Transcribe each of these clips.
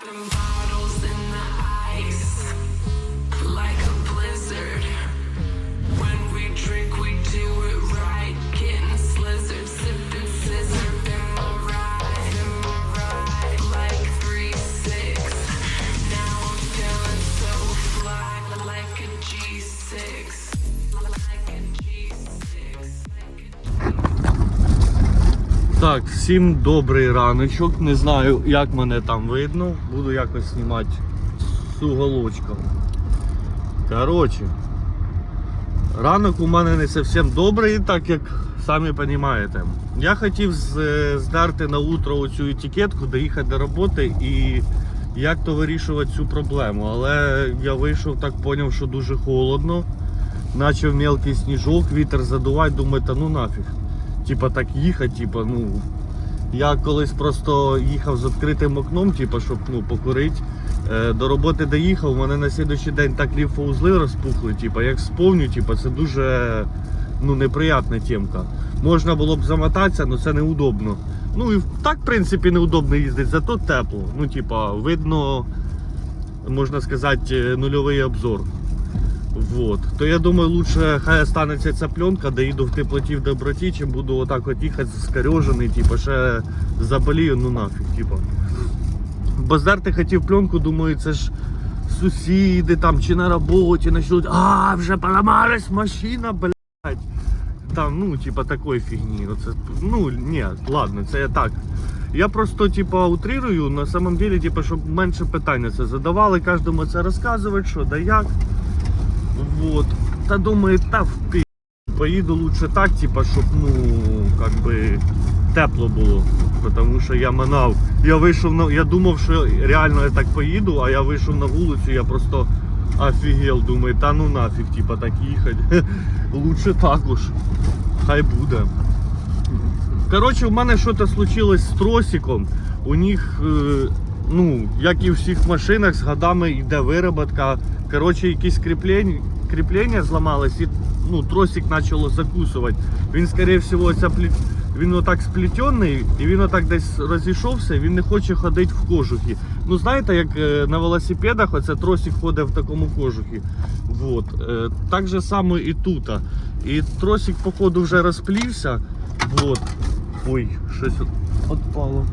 through. Так, всім добрий раночок. Не знаю, як мене там видно. Буду якось знімати з уголочком. Коротше, ранок у мене не зовсім добрий, так як самі розумієте. Я хотів з- здерти на утро оцю етикетку, доїхати до роботи і як то вирішувати цю проблему. Але я вийшов, так зрозумів, що дуже холодно. Начав мелкий сніжок, вітер задувати, думаю, та ну нафіг. Типа так їхати, типа, ну. Я колись просто їхав з відкритим окном, типа, щоб ну, покурити. Е, до роботи доїхав, у мене на слідуючий день так лімфоузли розпухли. Типа, як сповню, типа, це дуже ну, неприятна темка. Можна було б замотатися, але це неудобно. Ну і так, в принципі, неудобно їздити, зато тепло. Ну, типа, видно, можна сказати, нульовий обзор. Вот. То я думаю, лучше хай останеться ця пленка, доїду в теплоті в доброті, чим буду отак от їхати скорежений, типу, ще заболію, ну нафіг, типу. Бо здерти хотів пленку, думаю, це ж сусіди там чи на роботі почнуть, а, вже поламалась машина, блядь. Там, ну, типа такої фігні. Оце, ну, ні, ладно, це я так. Я просто, типа, утрирую, на самом деле, типа, щоб менше питання це задавали, кожному це розказувати, що да як. Вот. Та думаю, та в пи. Поїду лучше так, типа, щоб, ну, как би тепло було. Тому що я манав. Я вийшов на. Я думав, що реально я так поїду, а я вийшов на вулицю, я просто офігел, думаю, та ну нафіг, типа так їхати. Лучше також. Хай буде. Коротше, у мене щось случилось з тросиком. У них, е, ну, як і в всіх машинах, з годами йде вироботка. Коротше, якісь кріплення, кріплення зламалось і ну, тросик почало закусувати. Він, скоріше всього, ця пліт... він отак сплетений і він отак десь розійшовся, він не хоче ходити в кожухі. Ну, знаєте, як е, на велосипедах оце тросик ходить в такому кожухі. Вот. Е, Так же само і тут. І тросик, походу, вже розплівся. Вот. Ой, щось відпало.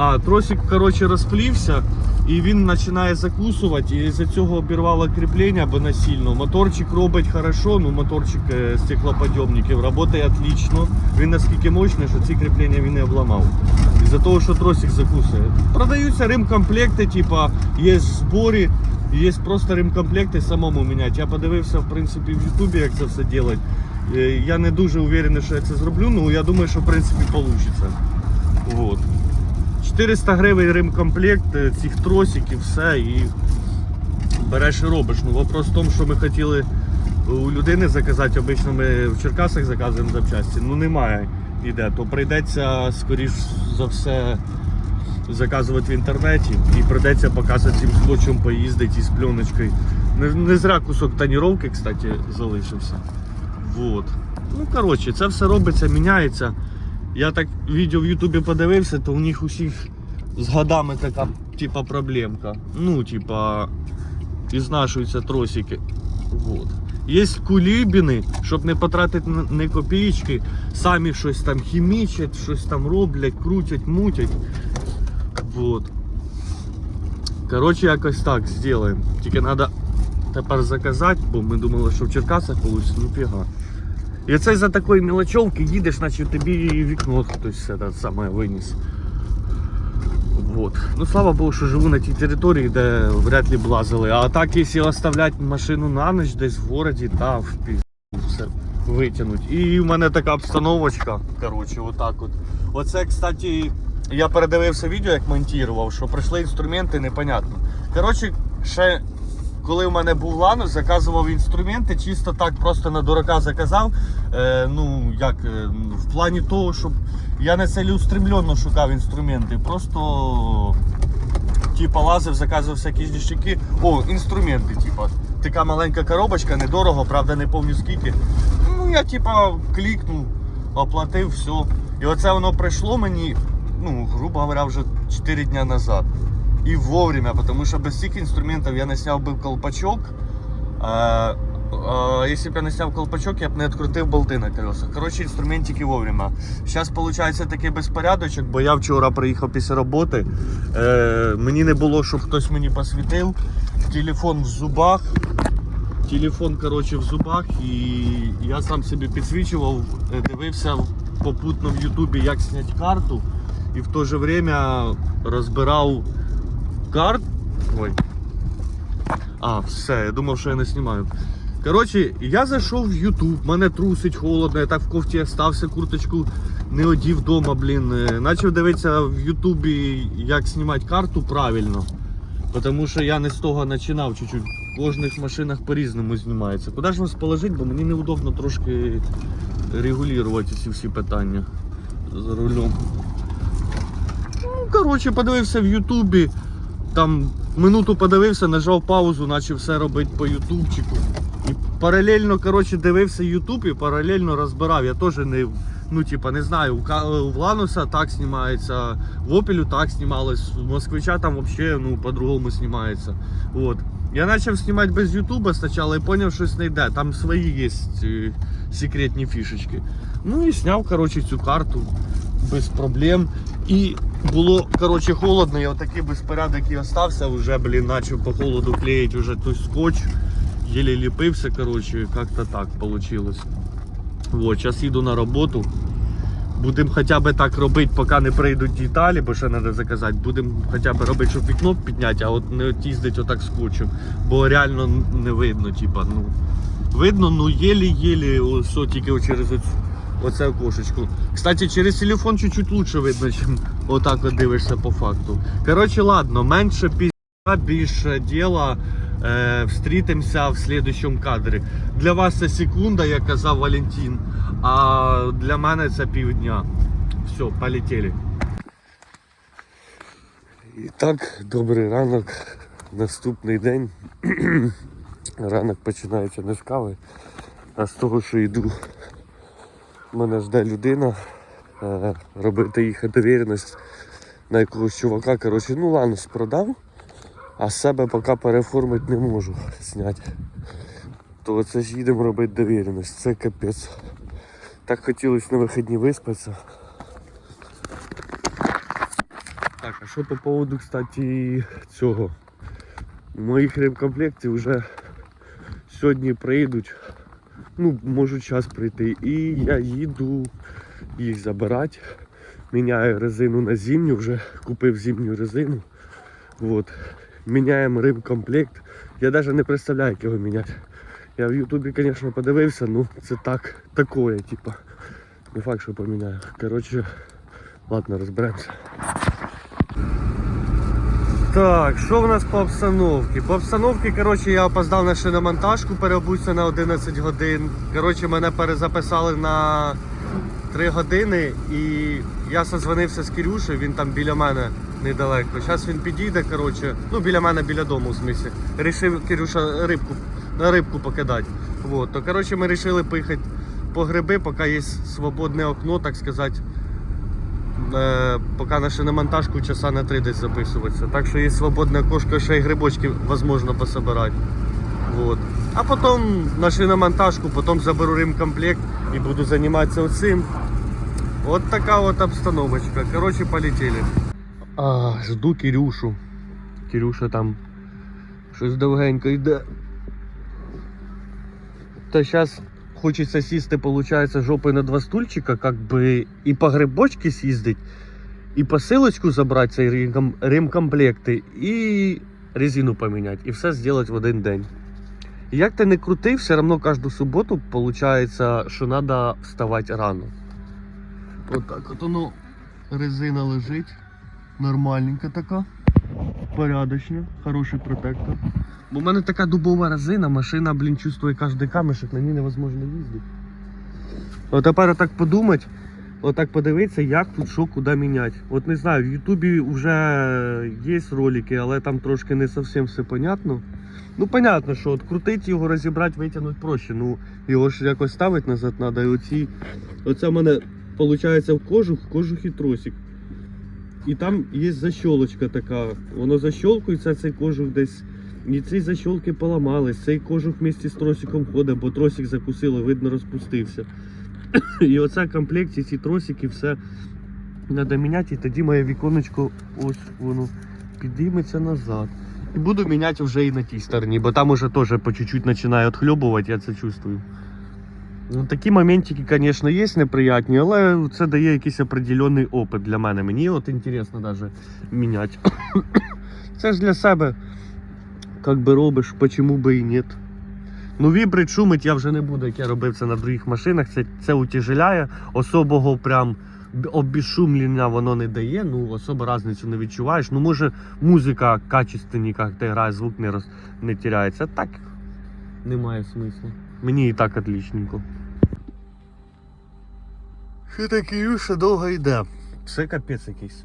А, тросик, коротше, розплівся і він починає закусувати, і з цього обірвало кріплення насильно. Моторчик робить хорошо, ну моторчик е, стеклоподйомників працює отлично. Він наскільки мощний, що ці кріплення він не обламав. Із-за того, що тросик закусує. Продаються ремкомплекти, типа, є зборі, є просто ремкомплекти самому міняти. Я подивився, в принципі, в Ютубі, як це все робити. Е, Я не дуже уверений, що я це зроблю, але я думаю, що в принципі вийде. Вот. 400 гривень ремкомплект е, цих тросиків, все і береш і робиш. Ну вопрос в тому, що ми хотіли у людини заказати, обично ми в Черкасах заказуємо запчасті, ну немає іде, то прийдеться скоріш за все заказувати в інтернеті і прийдеться показати цим скотчем поїздити із пленочкою. Не, не зря кусок тоніровки, кстати, залишився. Вот. Ну, коротше, це все робиться, міняється. Я так відео в Ютубі подивився, то у них усіх з годами така типа проблемка. Ну, типа, ізнашуються тросики. Вот. Є кулібіни, щоб не потратити ні копійки, самі щось там хімічать, щось там роблять, крутять, мутять. Вот. Коротше, якось так зробимо. Тільки треба тепер заказати, бо ми думали, що в Черкасах вийде, ну фіга. І це за такої мелочовки їдеш, наче тобі вікно хтось це саме виніс. Вот. Ну слава Богу, що живу на тій території, де вряд ли б лазили. А так, якщо оставляти машину на ніч десь в городі, та в пізду все витягнуть. І в мене така обстановочка. Коротше, отак от. Оце, кстати, я передивився відео, як монтував, що прийшли інструменти, непонятно. Коротше, ще коли в мене був ланус, заказував інструменти, чисто так просто на дурака заказав. Е, ну, як, е, в плані того, щоб я не цілеустремленно шукав інструменти. Просто типа лазив, заказував всякі ніштяки. О, інструменти, типа. Така маленька коробочка, недорого, правда, не пам'ятаю скільки. Ну, я типа клікнув, оплатив, все. І оце воно прийшло мені, ну, грубо говоря, вже 4 дня назад. І вовремя, тому що без цих інструментів я не сняв би колпачок. Е, е, якщо б я не сняв колпачок, я б не відкрутив болти на колесах. Коротше, інструментики вовремя. Зараз виходить такий безпорядочок, бо я вчора приїхав після роботи. Е, мені не було, щоб хтось мені посвітив. Телефон в зубах. Телефон, коротше, в зубах, і я сам собі підсвічував, е, дивився попутно в Ютубі, як зняти карту, і в то же время розбирав карт. Ой. А, все, я думав, що я не знімаю. Коротше, я зайшов в Ютуб, мене трусить холодно, я так в кофті остався, курточку не одів вдома, блін. Е, Начав дивитися в Ютубі, як знімати карту правильно. Тому що я не з того починав чуть-чуть. В кожних машинах по-різному знімається. Куди ж вас положити, бо мені неудобно трошки регулювати ці всі питання за рулем. Ну, коротше, подивився в Ютубі. Там минуту подивився, нажав паузу, почав все робити по ютубчику. І паралельно коротше, дивився Ютуб і паралельно розбирав. Я теж не, ну, типа, не знаю, у, Ка- у Лануса так знімається, в Опелю так знімалось, у Москвича там взагалі ну, по-другому знімається. От. Я почав знімати без Ютуба спочатку і зрозумів, що не йде. Там свої є е, секретні фішечки. Ну і зняв коротше, цю карту без проблем. І було коротше, холодно, я отакий безпорядок і остався, вже, блін, почав по холоду клеїти вже той скотч. Єле ліпився, коротше, як-то так вийшло. Вот, зараз їду на роботу. Будемо хоча б так робити, поки не прийдуть деталі, бо ще треба заказати. Будемо хоча б робити, щоб вікно підняти, а от не от їздити отак скотчем. Бо реально не видно, типа, ну. Видно, ну єлі-єлі, ось тільки через оцю, оце окошечко. Кстати, через телефон чуть-чуть лучше видно, ніж отак от дивишся по факту. Коротше, ладно, менше пізня, більше діла. Е, встрітимося в слідчому кадрі. Для вас це секунда, як казав Валентин, а для мене це півдня. Все, полетіли. І так, добрий ранок. Наступний день. Ранок починається не з кави, а з того, що йду. Мене жде людина. е, Робити їх довіреність на якогось чувака. Коротше, ну ланус продав, а себе поки переформити не можу зняти. То оце ж їдемо робити довіреність. Це капець. Так хотілося на вихідні виспатися. Так, а що по поводу, кстати, цього? Моїх ремкомплектів вже сьогодні прийдуть. Ну, можуть час прийти. І я їду їх забирати. Міняю резину на зимню, вже купив зимню резину. Вот. Міняємо ремкомплект. Я навіть не представляю, як його міняти. Я в Ютубі, звісно, подивився, ну це так, такое, типа. Не факт, що поміняю. Коротше, ладно, розберемося. Так, що в нас по обстановці? По обстановці, коротше, я опоздав на шиномонтажку, переобувся на 11 годин. Коротше, мене перезаписали на 3 години і я созвонився з Кирюшею, він там біля мене недалеко. Зараз він підійде, коротше, ну біля мене, біля дому, в смислі. Рішив Кирюша рибку, на рибку покидати. Вот. То коротше, ми вирішили поїхати по гриби, поки є свободне окно, так сказати. Е, поки на шиномонтажку часа на три десь записуватися. Так що є свободне окошко, ще й грибочки можливо пособирати. Вот. А потім на шиномонтажку, потім заберу ремкомплект і буду займатися оцим. От така от обстановочка. Коротше, полетіли. А, жду Кирюшу. Кирюша там щось довгенько йде. Та зараз хочеться сісти, получается, жопой на два стульчика, как бы и по грибочки съездить, и посылочку забрать цей ремком- ремкомплекти, і резину поміняти, і все зробити в один день. І Як ти не крути, все одно кожну суботу получается, що треба вставати рано. От так от воно резина лежить, нормальненька така, порядочна, хороший протектор. Бо в мене така дубова резина, машина, блін, чувствує кожен камешок, на ній невозможно їздити. От тепер так подумати, отак подивитися, як тут що куди міняти. От не знаю, в Ютубі вже є ролики, але там трошки не зовсім все понятно. Ну, понятно, що от крутити його, розібрати, витягнути проще. Ну, його ж якось ставити назад треба. І оці. Оце в мене виходить в кожух, кожух і тросик. і там є защолочка така. Воно защолкується, цей кожух десь. І ці защолки поламались, цей кожух вместе з тросиком ходить, бо тросик закусило, видно, розпустився. І оце в комплекті, ці тросики, все треба міняти, і тоді моє віконечко ось воно підійметься назад. І буду міняти вже і на тій стороні, бо там уже теж по чуть-чуть починає відхльобувати, я це чувствую. Ну, такі моментики, звісно, є неприятні, але це дає якийсь определений опит для мене. Мені от інтересно навіть міняти. Це ж для себе, як би робиш, почому би і ні. Ну, вібрить, шумить я вже не буду, як я робив це на других машинах. Це, це утяжеляє. Особого прям обезшумлення воно не дає, ну особо різницю не відчуваєш. Ну, може, музика качественненька, як ти граєш, звук не, роз, не теряється. Так немає смислу. Мені і так отличненько. Що таке Юша довго йде. Це капець якийсь.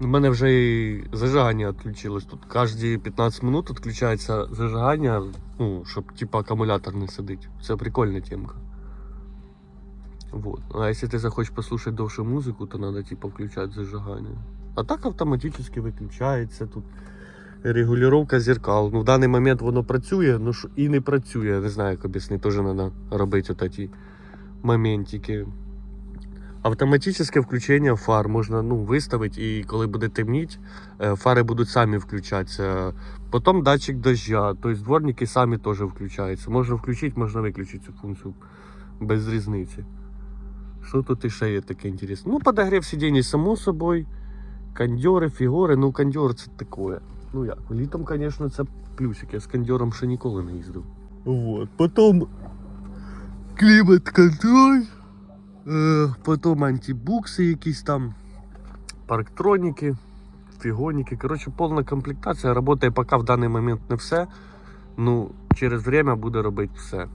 У мене вже і зажигання відключилось. Тут кожні 15 минут відключається зажигання, ну, щоб типа акумулятор не сидить. Це прикольна темка. Вот. А якщо ти захочеш послухати довше музику, то треба типа включати зажигання. А так автоматично виключається тут. Регулювання зеркал. Ну, в даний момент воно працює, ну і не працює. Я не знаю, як об'яснити, теж треба робити такі моментики. Автоматичне включення фар можна ну, виставити, і коли буде темніти, е, фари будуть самі включатися. Потім датчик дождя, тобто дворники самі теж включаються. Можна включити, можна виключити цю функцію без різниці. Що тут іще є таке інтересне? Ну, подогрів сидіння, само собою. Кондьори, фігури, ну кондьор це таке. Ну як, літом, звісно, це плюсик. Я з кондьором ще ніколи не їздив. Вот. Потім клімат-контроль. Е, потім антибукси якісь там, парктроніки, фігоніки. Коротше, повна комплектація. Работає поки в даний момент не все. Ну, через время буде робити все.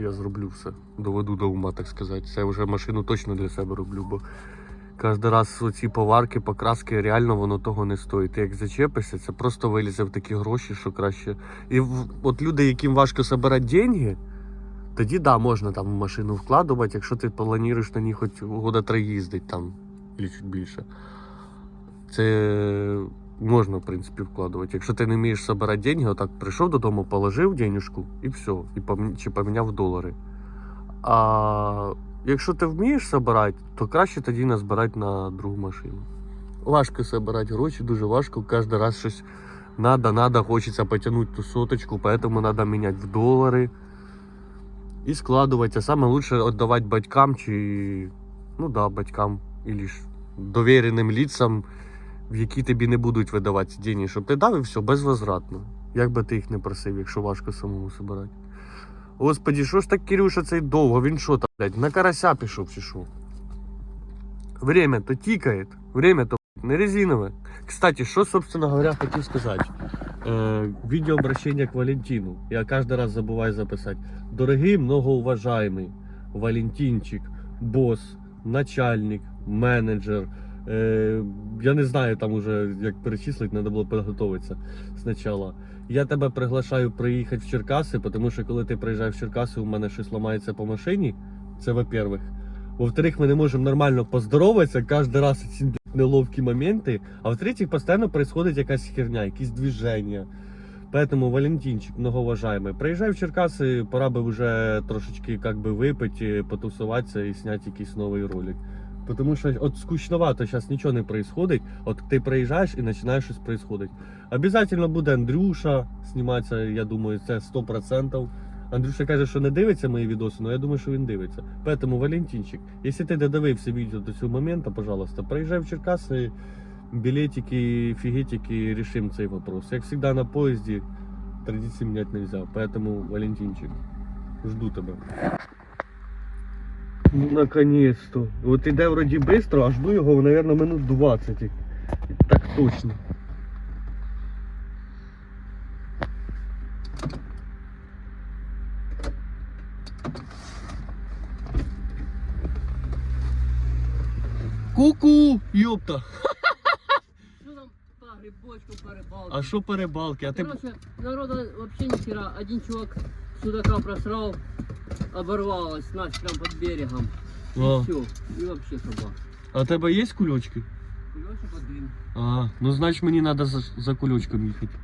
Я зроблю все. Доведу до ума, так сказати. Це вже машину точно для себе роблю, бо кожен раз оці поварки, покраски, реально воно того не стоїть. Ти як зачепишся, це просто вилізе в такі гроші, що краще. І от люди, яким важко збирати деньги, тоді да, можна там в машину вкладувати, якщо ти плануєш на ній хоч года три їздить там, чуть більше. Це можна, в принципі, вкладувати. Якщо ти не вмієш збирати деньги, отак прийшов додому, положив денежку і все, і помі- чи поміняв долари. А якщо ти вмієш збирати, то краще тоді не збирати на другу машину. Важко збирати гроші, дуже важко. Кожен раз щось надо, надо, хочеться потягнути ту соточку, поэтому треба міняти в долари і складувати. Саме лучше віддавати батькам чи ну да, батькам і ж довіреним ліцам, в які тобі не будуть видавати ці щоб ти дав і все безвозвратно. Як би ти їх не просив, якщо важко самому збирати. Господі, що ж так Кирюша цей довго? Він що там, блядь, на карася пішов чи що? Время то тікає, время то не резинове. Кстати, що, собственно говоря, хотів сказати Е, видеообращение к Валентину. Я каждый раз забываю записать. Дорогий, многоуважаемый Валентинчик, босс, начальник, менеджер. Е, я не знаю там уже, як перечислити, треба було підготуватися спочатку. Я тебе приглашаю приїхати в Черкаси, тому що коли ти приїжджаєш в Черкаси, у мене щось ламається по машині. Це во-первых. Во-вторых, ми не можемо нормально поздороватися, кожен раз ці блядь, неловкі моменти. А в-третьих, постійно происходит якась херня, якісь движення. Поэтому Валентинчик, многоуважаемый, приїжджай в Черкаси, пора би вже трошечки как би випити, потусуватися і зняти якийсь новий ролик. Потому що от скучновато зараз нічого не происходить. От ти приїжджаєш і починає щось происходить. Обязательно буде Андрюша зніматися, я думаю, це 100%. Андрюша каже, що не дивиться мої відоси, але я думаю, що він дивиться. Поэтому, Валентинчик, якщо ти додивився відео до цього моменту, пожалуйста, приїжджай в Черкаси, билетики, фигетики, решим цей вопрос. Як всегда на поїзді, традиції менять нельзя. Поэтому, Валентинчик, жду тебе. Ну, наконец-то. От іде вроді быстро, а жду його, наверное, минут 20. Так точно. Ку-ку, ёпта. Что там по грибочку, по рыбалке? А що по рибалки? А ти Короче, народа вообще ни хера. Один чувак судака просрал, оборвалась, нафиг прям под берегом. А, Все, и вообще собак. а у тебе є кульочки? Кульочок один. А, ну значить мені треба за, за кульочком їхати.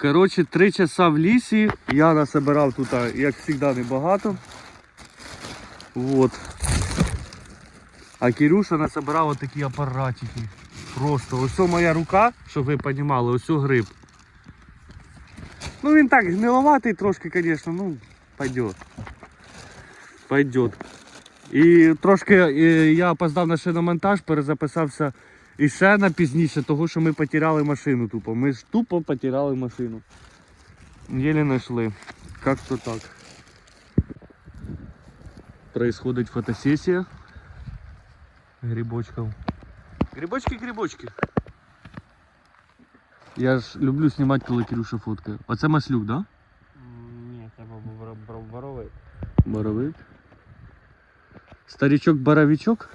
Коротше, три часа в лісі. Я насобирав тут, як завжди, небагато. Вот. А Кирюша насобирав отакі апаратики. Просто ось моя рука, щоб ви розуміли, ось гриб. Ну він так гниловатий трошки, звісно, ну пойдет. Пойдет. І трошки е, я опоздав на шиномонтаж, перезаписався і ще на пізніше, того що ми потеряли машину тупо. Ми ж тупо потеряли машину. Єлі знайшли. Как то так. Происходить фотосесія грибочків. Грибочки, грибочки. Я ж люблю знімати, коли Кирюша фоткає. Оце маслюк, да? Ні, це був боровик. Боровик. Старичок боровичок.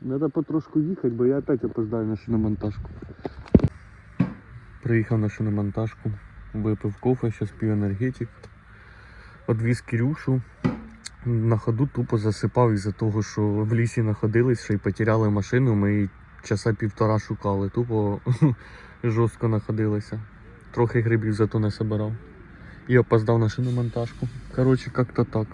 Надо потрошку їхати, бо я опять опоздаю на шиномонтажку. Приїхав на шиномонтажку, випив кофе, зараз п'ю енергетик. Одвіз Кирюшу. На ходу тупо засипав із-за того, що в лісі знаходились, ще й потеряли машину. Ми часа півтора шукали. Тупо жорстко знаходилися. Трохи грибів зато не собирав. І опоздав на шиномонтажку. Коротше, як-то так.